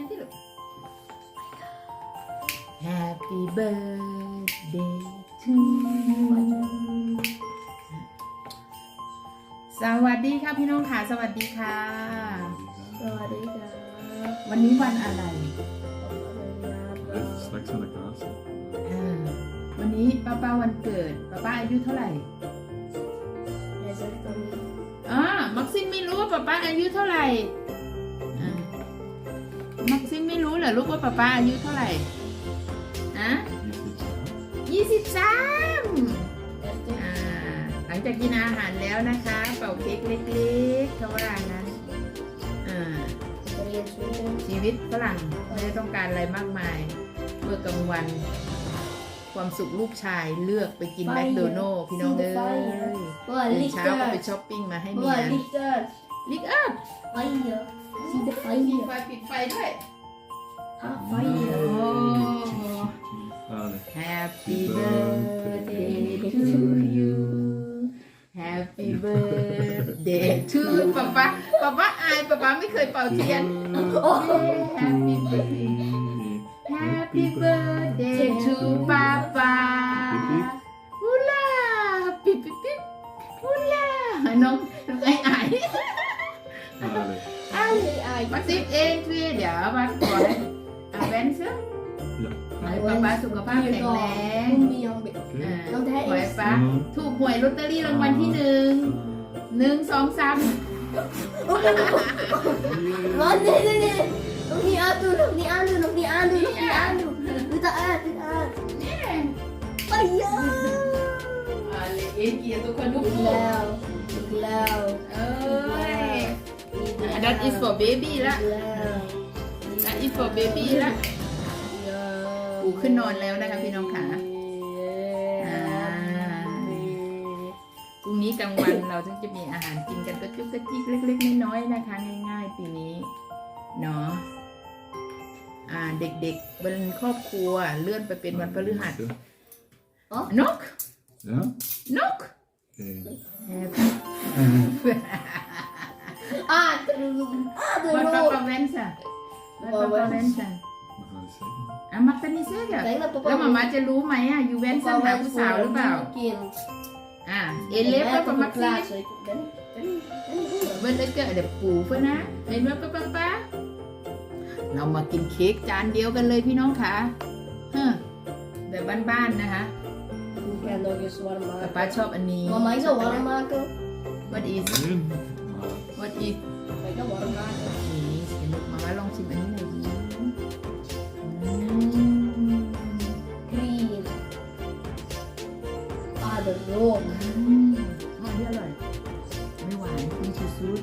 นที่ลูก Happy birthday to you สวัสดีค่ะพี่น้องค่ะ สวัสดีค่ะ สวัสดีครับ วันนี้วันอะไร Straks aan de kaas. อ่าวันนี้ป้าป้าวันเกิดป้าป้าอายุเท่าไหร่ Hij zegt dan niet. อ่ามักซิมไม่รู้ว่าป้าป้าอายุเท่าไหร่อ่า มักซิมไม่รู้เหรอลูกว่าป้าป้าอายุเท่าไหร่อะ Hier is het zo. ยี่สิบสาม Dertig. อ่าหลังจากกินอาหารแล้วนะคะ เป่าเค้กเล็กๆเขาว่างั้นอ่า 23. ชีวิตฝรั่งไม่ได้ต้องการอะไรมากมายเมื่อกลางวัน ความสุขลูกชายเลือกไปกินไฟแมคโดนัลล์พี่น้องเอ้ย Waar ตื่น ligt เช้าก็ไป het? ช้อปปิ้งมาให้เมีย Waar ligt het? ลิกอั พ Fire. Zie de มี fire. ไฟปิดไฟด้วย Ah, Oh. fire. Allee. Happy birthday to you Happy birthday to ป๊าป๊าป๊าป๊าอายป๊าป๊าไม่เคยเป่าเทียน Happy birthday Happy birthday to ป๊า ขอให้ป๊าป๊าสุขภาพแข็งแรง Kom hier, Jan. อ่า Oké. Want ข hij อให้ is... ป๊าถูกหวยลอตเตอรี่รางวัลที่หนึ่งหนึ่งสองสาม Wat? Nee, nee, nee. Nog niet aandoen, nog niet aandoen, nog niet aandoen, nog niet aandoen. Doe dat uit, doe dat uit. เนี่ย Fire. อะไรเอ็นเกียร์ตัวคนลูก Blauw. Blauw. เอ้ย that is for baby ละ Blauw. that is for baby ละปู่ ขึ้นนอนแล้วนะคะพี่น้องขาอ่าพรุ่งนี้กลางวันเราถึงจะมีอาหารกินกันกระจุกกระจิกเล็กๆน้อยๆนะคะ ง่าย ๆ ปีนี้เนาะอ่าเด็กๆเป็นครอบครัวเลื่อนไปเป็นวันพฤหัสนก Ja? นก Oké. Ah, de roem. Ah, de วันปา roem. ปาเวนซ่ะวันปาปาเวนซ่ะ We gaan eens zeggen. อะมักตานิเซ่ก Ik อะ denk dat papa แล้วมามาจะรู้ไหมอะยูเวนซ่า papa หา wens ผู้ voor สาวหรือ een เปล่า nieuw kind. อะเอเลฟ En ก็ mij ปา op มั een กซี plaats. Ik ben, ben, ben niet เวนเลยก็เดี๋ยวปู่เพื่อนนะเห็นไหมป้าป้าป้าเรามากินเค้กจานเดียวกันเลยพี่น้องค่ะเฮ้อแบบบ้านๆนะคะ Ik ga nog eens warm ป้า maken. ป้าชอบอันนี้ Mama, ik zal warm maken. what is Nee, maar what is Ik ga warm maken. นี่เห็นลูกมามาลองชิมอันนี้หน่อย Ah, de room. อืมอ๋อนี่อร่อย ไม่หวานกินชูซูด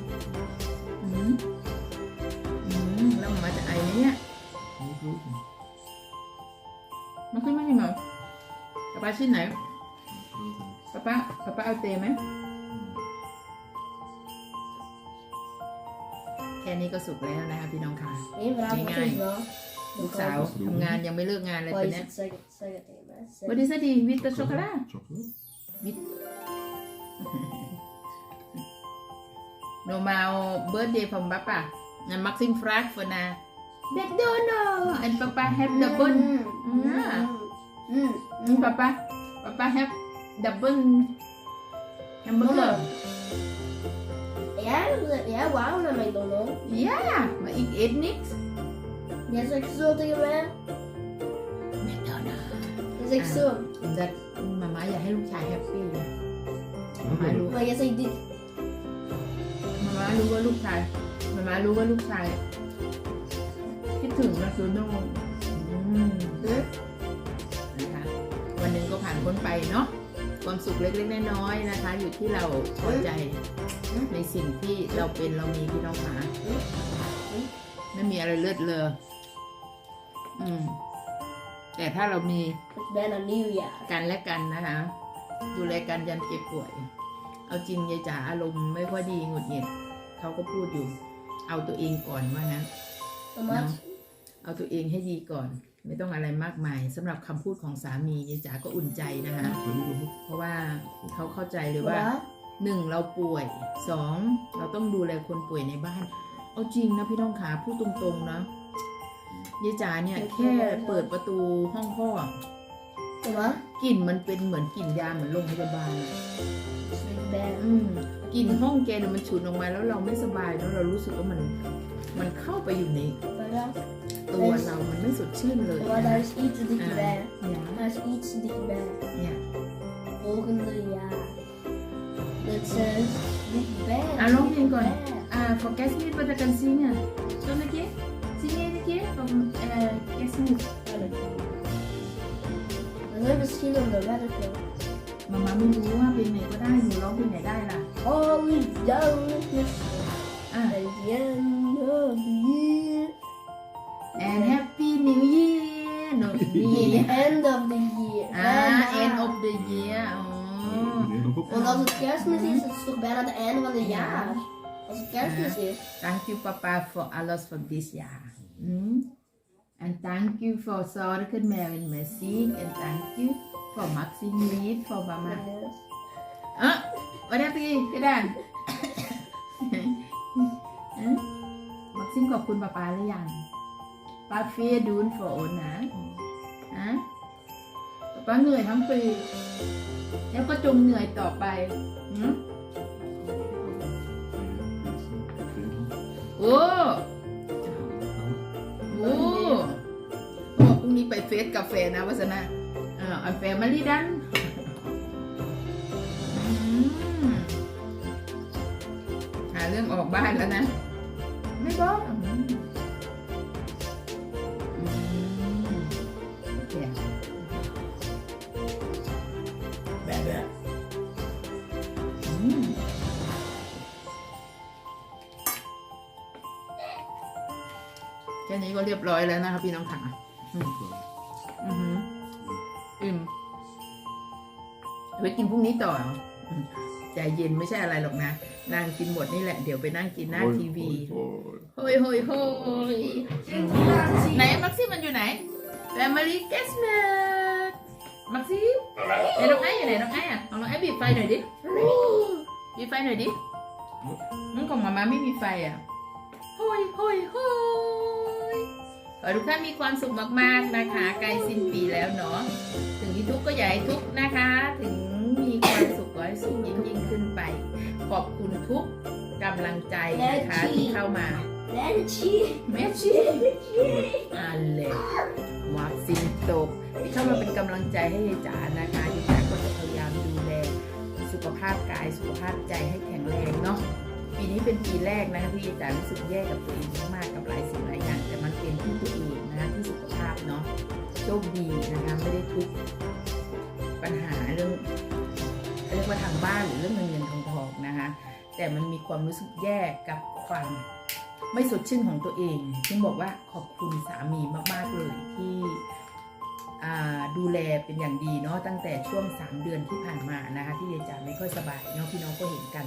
อืมอืมแล้วมันมาจะไอไหมเนี่ย niet roken. มันขึ้นมาหน่อยป้าป้าชิ้นไหน Roken. ป้าป้าป้าป้าเอาเตไหมแค่นี้ก็สุกแล้วนะคะพี่น้องค่ะ Eén vraag Nee, wat nee. is dat? ลูกสาวทำงานยังไม่เลิกงานเลย Wat ตอน is เนี้ย het? Zeg het, zeg het tegen mij. Zeg วันนี้สดีวิตช็อกโกแลต Chocolade? Normaal birthday van papa. En Maxim vraagt van uh, McDonald's. En papa heeft double. Mm, Ja. mm, mm, Mm, papa, papa heeft double hamburger. Jij, jij wou naar McDonald's. Ja, maar ik eet niks. Jij zegt zo tegen mij. McDonald's. Jij zegt Ah. zo. จะ มาม่าอยากให้ลูกชายแฮปปี้เลยมาม่ารู้ Maar jij zegt dit. มาม่ารู้ว่าลูกชายมาม่ารู้ว่าลูกชายคิดถึงแมคโดนัลด์อืม Huh? นะคะวันหนึ่งก็ผ่านพ้นไปเนาะความสุขเล็กๆน้อยๆนะคะ อยู่ที่เราพอใจในสิ่งที่เราเป็นเรามีพี่น้องหาไม่มีอะไรเลือดเลออืม แต่ถ้าเรามี Het is bijna nieuwjaar. กันและกันนะคะ ดูแลกันยันเจ็บป่วย เอาจริงยายจ๋าอารมณ์ไม่ค่อยดีหงุดหงิดเขาก็พูดอยู่ เอาตัวเองก่อนว่างั้น Tomaat. เอาตัวเองให้ดีก่อน ไม่ต้องอะไรมากมายสำหรับคำพูดของสามียายจ๋าก็อุ่นใจนะคะ Wil je nog? เพราะว่าเขาเข้าใจเลยว่า Voilà. หนึ่งเราป่วยสองเราต้องดูแลคนป่วยในบ้าน เอาจริงนะพี่น้องขาพูดตรงๆนะ ยายจ๋าเนี่ยแค่เปิดประตูห้องพ่อ Kom maar. กลิ่นมันเป็นเหมือนกลิ่นยาเหมือนโรงพยาบาลอะ Ik ben. อืมกลิ่นห้องแกเนี่ยมันฉุนออกมาแล้วเราไม่สบายแล้วเรารู้สึกว่ามันมันเข้าไปอยู่ใน Maar ja. ตัวเรา มันไม่สดชื่นเลย Maar daar is iets dichtbij. เนี่ย Daar is iets dichtbij. เนี่ย Volgende jaar. Dit is dichtbij. Ah, nog een kon. dichtbij. อ่า for guest meet wat kan zingen zo'n keer zing een keer van eh guest meet We zijn verschillende werken. มาม่า ไม่รู้ว่าเพลงไหนก็ได้หนูร้องเพลงไหนได้ล่ะ All downloads อ่า at the end of the year. and happy new year หนู The end of the year. อ่า En end na- of the year อ๋อ Nee, nog op. Want als het kerstmis is, is het toch bijna het einde van het jaar. Als het kerstmis is. thank you papa for alles for this year อืม and thank you for Sorgen Mary Music and thank you for Maxine Reed for mama เอะวันนี้พี่พี่แดนเอ๊ะมักซิมขอบคุณป้าปาหรือยังป้าเฟียดูนโฟนนะฮะป้าป้าเหนื่อยทั้งปี แล้วก็จงเหนื่อยต่อไปหืม อ้โอ้โอ้พรุ่งนี้ไปเฟสกาแฟนะวัสนะอ่าอันแฟมารีดันอืมหาเรื่องออกบ้านแล้วนะ ไม่บอก ก็เรียบร้อยแล้วนะครับพี่น้องค่ะอือหืออิ่มเอาไว้กินพรุ่งนี้ต่อเหรออืมใจเย็นไม่ใช่อะไรหรอกนะนางกินหมดนี่แหละ เดี๋ยวไปนั่งกินหน้าทีวีโฮ้ยโฮ้ยโฮ้ยไหนมักซิมมันอยู่ไหนแฟมิลี่เกสเมดมักซิมไหนน้องไอ้อยู่ไหนน้องไอ้อะเอาน้องไอ้บีบไฟหน่อยดิบีบไฟหน่อยดิมันของมาม่าไม่มีไฟอะโฮ้ยโฮ้ยโฮ้ย ขอให้ทุกท่านมีความสุขมากๆนะคะใกล้สิ้นปีแล้วเนาะถึงที่ทุกข์ก็อย่าให้ทุกข์นะคะ ถึงมีความสุขก็ให้สุขยิ่งยิ่งขึ้นไป ขอบคุณทุกกำลังใจนะคะที่เข้ามา Lentje. เมชีอันเลยมาร์คซินตกที่เข้ามาเป็นกำลังใจให้ยายจ๋านะคะยายจ๋าก็จะพยายามดูแลสุขภาพกายสุขภาพใจให้แข็งแรงเนาะ ปีนี้เป็นปีแรกนะคะที่ยาจ๋ารู้สึกแย่กับตัวเองมากๆกับหลายสิ่งหลายอย่าง แต่มันเป็นที่ตัวเองนะคะที่สุขภาพเนาะโชคดีนะคะไม่ได้ทุกปัญหาเรื่องเรียกว่าทางบ้านหรือเรื่องเงินเงินทองทองนะคะแต่มันมีความรู้สึกแย่กับความไม่สดชื่นของตัวเองซึ่งบอกว่าขอบคุณสามีมากๆเลยที่ดูแลเป็นอย่างดีเนาะตั้งแต่ช่วง 3 เดือนที่ผ่านมานะคะที่ยายจ๋าไม่ค่อยสบายเนาะพี่น้องก็เห็นกัน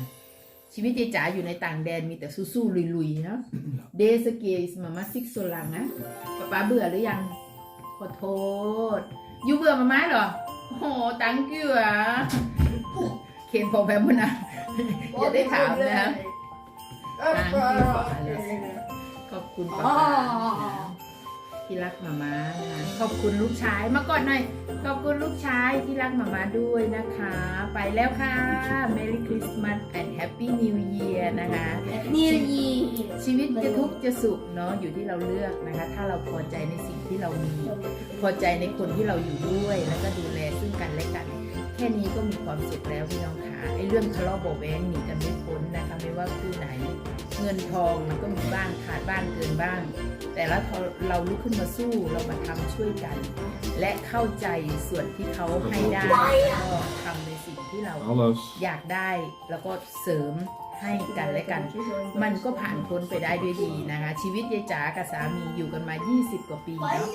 ชีวิตยายจ๋าอยู่ในต่างแดนมีแต่สู้ๆลุยๆเนาะเดสเกสมามาซิกโซลังนะป๊าป๊าเบื่อหรือยัง ขอโทษยูเบื่อมาไหมเหรอโอ้โหตังกิ้วอะเคนพอแพมนะอย่าได้ถามนะ Thank you for alles ขอบคุณป้าป้านะ ที่รักมาม่านะขอบคุณลูกชายมาก่อนหน่อย ขอบคุณลูกชายที่รักมาม่าด้วยนะคะ ไปแล้วค่ะ Merry Christmas and Happy New Year นะคะ New Year. ชีวิตจะทุกข์จะสุขเนาะอยู่ที่เราเลือกนะคะ ถ้าเราพอใจในสิ่งที่เรามี พอใจในคนที่เราอยู่ด้วยแล้วก็ดูแลซึ่งกันและกันแค่นี้ก็มีความสุขแล้วพี่น้องค่ะไอ้เรื่องทะเลาะเบาะแว้งหนีกันไม่พ้นนะคะไม่ว่าคู่ไหน เงินทองมันก็มีบ้างขาดบ้างเกินบ้าง แต่แล้วพอเราลุกขึ้นมาสู้เรามาทำช่วยกัน และเข้าใจส่วนที่เขาให้ได้ก็ทำในสิ่งที่เรา Alles. อยากได้แล้วก็เสริมให้กันและกัน มันก็ผ่านพ้นไปได้ด้วยดีนะคะ ชีวิตยายจ๋ากับสามีอยู่กันมา 20 กว่าปีแล้ว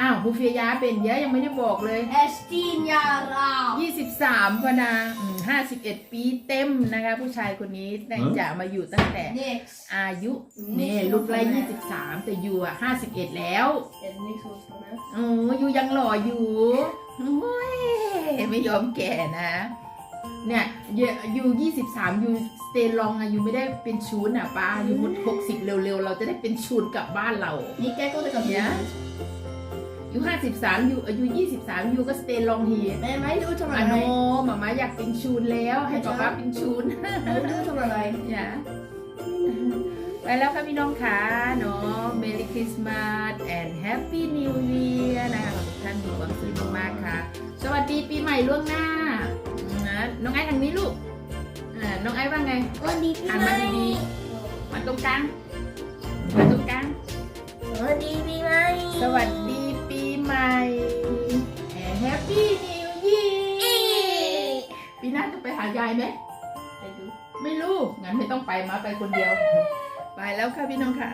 อ้าวฮูเฟียยาเป็นเยอะยังไม่ได้บอกเลย Hij is 10 jaar oud. 23พอนาอืม51ปีเต็มนะคะ ผู้ชายคนนี้นายจ๋ามาอยู่ตั้งแต่ Niks. อายุเนี่ยลูกไล่23แต่อยู่อะ51แล้ว Je hebt niks goed van hè? โอ้อยู่ยังหล่ออยู่โอ้ยไม่ยอมแก่นะ เนี่ยยูยี่สิบสามยูสเตย์ลองอะยูไม่ได้เป็นชูนอะป้ายูมุดหกสิบเร็วๆ เราจะได้เป็นชูนกลับบ้านเรา Niet kijken wat ik aan het doen Ja? Ben. ยูห้าสิบสามยูอายุยี่สิบสามยูก็สเตย์ลองฮี Nee, mij doet er อะ maar โน bij. มามาอยากเป็นชูนแล้ว ให้ป๊าป๊าเป็นชูน Doe er maar bij. อย่าไปแล้วค่ะพี่น้องค่ะเนาะ Merry Christmas and Happy New Year นะคะขอให้ทุกท่านมีความสุขมากๆค่ะ สวัสดีปีใหม่ล่วงหน้านะน้องไอ้ทางนี้ลูกอ่าน้องไอ้ว่าไง Wat die Aan mij die- มาตรงกลางมาตรงกลาง Wat die bij mij. สวัสดีปี ใหม่ and Happy New Year ปีหน้าจะไปหายายไหม Bij doe. ไม่รู้ งั้นไม่ต้องไปมาไปคนเดียว ไปแล้วค่ะพี่น้องค่ะ